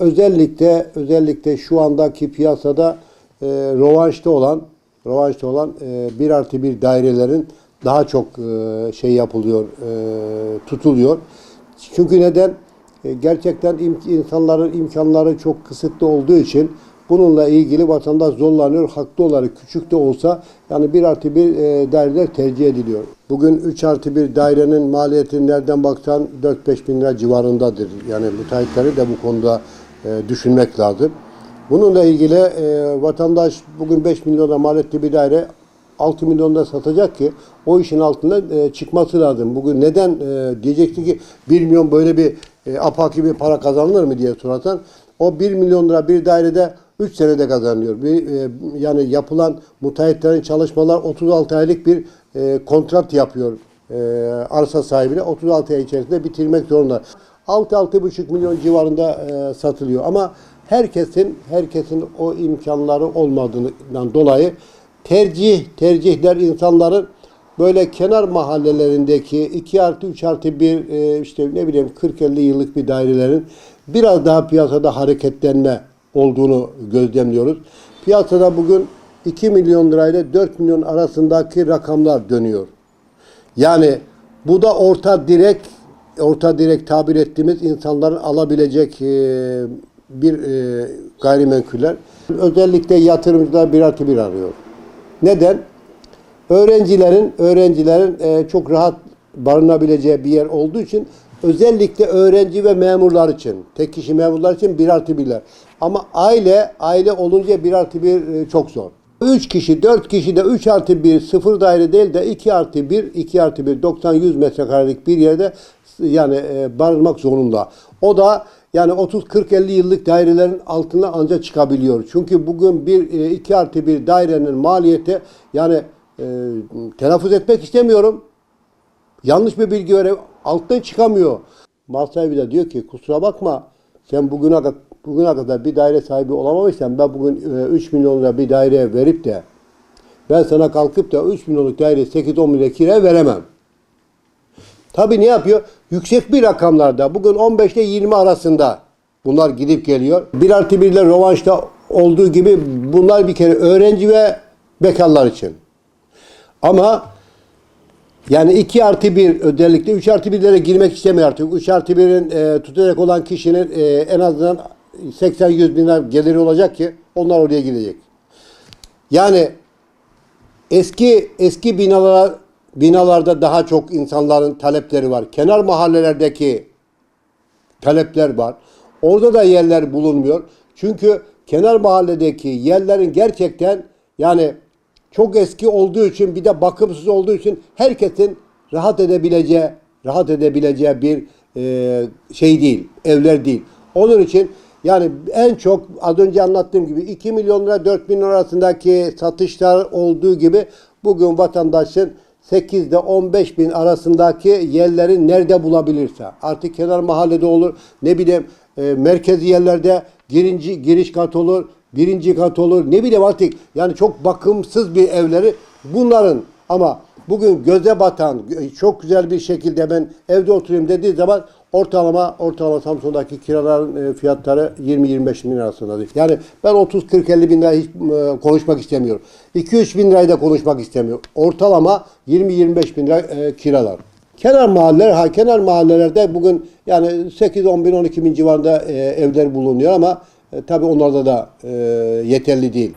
Özellikle özellikle şu andaki piyasada e, rovanşta olan rovanşta olan e, 1 artı 1 dairelerin daha çok e, şey yapılıyor, e, tutuluyor. Çünkü neden? E, gerçekten im- insanların imkanları çok kısıtlı olduğu için bununla ilgili vatandaş zorlanıyor. Haklı olarak küçük de olsa yani 1 artı 1 e, daireler tercih ediliyor. Bugün 3 artı 1 dairenin maliyeti nereden baksan 4-5 bin lira civarındadır. Yani müteahhitleri de bu konuda düşünmek lazım. Bununla ilgili e, vatandaş bugün 5 milyona maliyetli bir daire 6 milyonda satacak ki o işin altında e, çıkması lazım. Bugün neden e, diyeceksin ki 1 milyon böyle bir e, apaki bir para kazanılır mı diye sorarsan o 1 milyon lira bir dairede 3 senede kazanıyor. Bir, e, yani yapılan müteahhitlerin çalışmalar 36 aylık bir e, kontrat yapıyor e, arsa sahibine. 36 ay içerisinde bitirmek zorunda. 6-6,5 milyon civarında e, satılıyor. Ama herkesin herkesin o imkanları olmadığından dolayı tercih tercihler insanların böyle kenar mahallelerindeki 2 artı 3 artı 1 e, işte ne bileyim 40-50 yıllık bir dairelerin biraz daha piyasada hareketlenme olduğunu gözlemliyoruz. Piyasada bugün 2 milyon lirayla 4 milyon arasındaki rakamlar dönüyor. Yani bu da orta direk orta direk tabir ettiğimiz insanların alabilecek e, bir e, gayrimenkuller. Özellikle yatırımcılar bir artı bir arıyor. Neden? Öğrencilerin öğrencilerin e, çok rahat barınabileceği bir yer olduğu için özellikle öğrenci ve memurlar için, tek kişi memurlar için bir artı birler. Ama aile aile olunca bir artı bir çok zor. 3 kişi, 4 kişi de 3 artı 1 sıfır daire değil de 2 artı 1, 2 artı 1 90-100 metrekarelik bir yerde yani e, barınmak zorunda. O da yani 30-40-50 yıllık dairelerin altına ancak çıkabiliyor. Çünkü bugün bir 2 artı 1 dairenin maliyeti yani e, telaffuz etmek istemiyorum. Yanlış bir bilgi verip alttan çıkamıyor. Mal sahibi de diyor ki kusura bakma sen bugüne kadar, bugüne kadar bir daire sahibi olamamışsan ben bugün e, 3 milyon lira bir daire verip de ben sana kalkıp da 3 milyonluk daire 8-10 milyon kira veremem. Tabii ne yapıyor? Yüksek bir rakamlarda bugün 15 ile 20 arasında bunlar gidip geliyor. 1 artı 1 ile rovanşta olduğu gibi bunlar bir kere öğrenci ve bekarlar için. Ama yani 2 artı 1 özellikle 3 artı 1'lere girmek istemiyor artık. 3 artı 1'in e, tutacak olan kişinin e, en azından 80-100 bin lira geliri olacak ki onlar oraya gidecek. Yani eski eski binalar binalarda daha çok insanların talepleri var. Kenar mahallelerdeki talepler var. Orada da yerler bulunmuyor. Çünkü kenar mahalledeki yerlerin gerçekten yani çok eski olduğu için bir de bakımsız olduğu için herkesin rahat edebileceği rahat edebileceği bir e, şey değil, evler değil. Onun için yani en çok az önce anlattığım gibi 2 milyon lira 4 milyon arasındaki satışlar olduğu gibi bugün vatandaşın 8 ile 15 bin arasındaki yerleri nerede bulabilirse artık kenar mahallede olur ne bileyim e, merkezi yerlerde girinci, giriş kat olur birinci kat olur ne bileyim artık yani çok bakımsız bir evleri bunların. Ama bugün göze batan çok güzel bir şekilde ben evde oturayım dediği zaman ortalama ortalama Samsun'daki kiraların e, fiyatları 20-25 bin arasındadır. Yani ben 30-40-50 bin lira hiç e, konuşmak istemiyorum. 2-3 bin lirayı da konuşmak istemiyorum. Ortalama 20-25 bin lira e, kiralar. Kenar mahalleler, ha kenar mahallelerde bugün yani 8 10 bin 12 bin civarında evler bulunuyor ama tabii onlarda da yeterli değil.